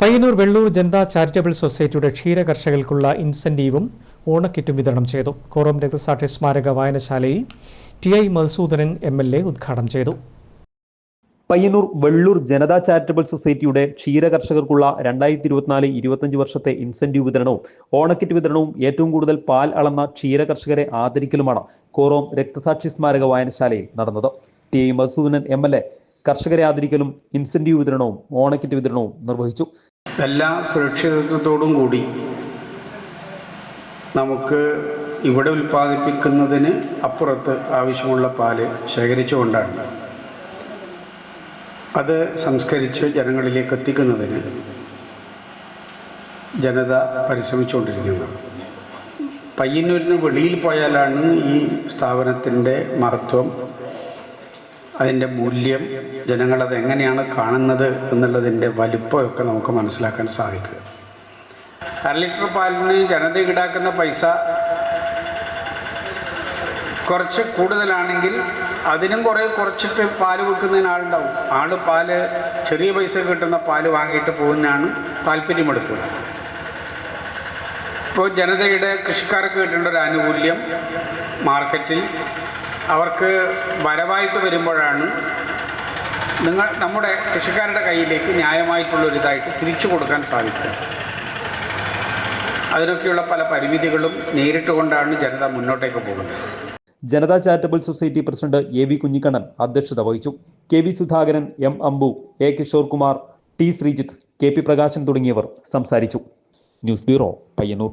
Payyanur Vellur Janata charitable സൊസൈറ്റിയുടെ ക്ഷീര കർഷകർക്കുള്ള ഇൻസെന്റീവും ഓണക്കിറ്റും വിതരണം ചെയ്തു. കോറം രക്തസാക്ഷി സ്മാരക വായനശാലയിൽ T I Madhusudanan M L A ഉദ്ഘാടനം ചെയ്തു. പയ്യന്നൂർ വെള്ളൂർ ജനതാ ചാരിറ്റബിൾ സൊസൈറ്റിയുടെ ക്ഷീര കർഷകർക്കുള്ള രണ്ടായിരത്തി ഇരുപത്തിനാല് ഇരുപത്തഞ്ച് വർഷത്തെ ഇൻസെന്റീവ് വിതരണവും ഓണക്കിറ്റ് വിതരണവും ഏറ്റവും കൂടുതൽ പാൽ അളന്ന ക്ഷീര കർഷകരെ ആദരിക്കലുമാണ് കോറോം രക്തസാക്ഷി സ്മാരക വായനശാലയിൽ നടന്നത്. T Madhusudanan M L A കർഷകരെ ആദരിക്കലും ഇൻസെന്റീവ് വിതരണവും ഓണക്കിറ്റ് വിതരണവും നിർവഹിച്ചു. എല്ലാ സുരക്ഷിതത്വത്തോടും കൂടി നമുക്ക് ഇവിടെ ഉൽപ്പാദിപ്പിക്കുന്നതിന് അപ്പുറത്ത് ആവശ്യമുള്ള പാൽ ശേഖരിച്ചുകൊണ്ടാണ്. അത് സംസ്കരിച്ച് ജനങ്ങളിലേക്ക് എത്തിക്കുന്നതിന് ജനത പരിശ്രമിച്ചുകൊണ്ടിരിക്കുന്നത് പയ്യന്നൂരിന് വെളിയിൽ പോയാലാണ് ഈ സ്ഥാപനത്തിന്റെ മഹത്വം അതിന്റെ മൂല്യം ജനങ്ങളത് എങ്ങനെയാണ് കാണുന്നത് എന്നുള്ളതിന്റെ വലിപ്പമൊക്കെ നമുക്ക് മനസ്സിലാക്കാൻ സാധിക്കുക. അര ലിറ്റർ പാലിന് ജനത ഈടാക്കുന്ന പൈസ കുറച്ച് കൂടുതലാണെങ്കിൽ അതിനും കുറേ കുറച്ചിട്ട് പാൽ വിൽക്കുന്നതിന് ആളുണ്ടാവും. ആൾ പാൽ ചെറിയ പൈസ കിട്ടുന്ന പാൽ വാങ്ങിയിട്ട് പോകുന്നതാണ് താല്പര്യമെടുക്കുക. ഇപ്പോൾ ജനതയുടെ കൃഷിക്കാർക്ക് കിട്ടേണ്ട ഒരു ആനുകൂല്യം മാർക്കറ്റിൽ അവർക്ക് വരവായിട്ട് വരുമ്പോഴാണ് നിങ്ങൾ നമ്മുടെ കൃഷിക്കാരുടെ കയ്യിലേക്ക് ന്യായമായിട്ടുള്ളൊരിതായിട്ട് തിരിച്ചു കൊടുക്കാൻ സാധിക്കുക. അതിനൊക്കെയുള്ള പല പരിമിതികളും നേരിട്ടുകൊണ്ടാണ് ജനത മുന്നോട്ടേക്ക് പോകുന്നത്. Janata charitable society president A V Kunhikannan അധ്യക്ഷത വഹിച്ചു. K V Sudhakaran M Ambu A Kishore Kumar T Sreejith K P Prakashan തുടങ്ങിയവർ സംസാരിച്ചു. News bureau Payyanur.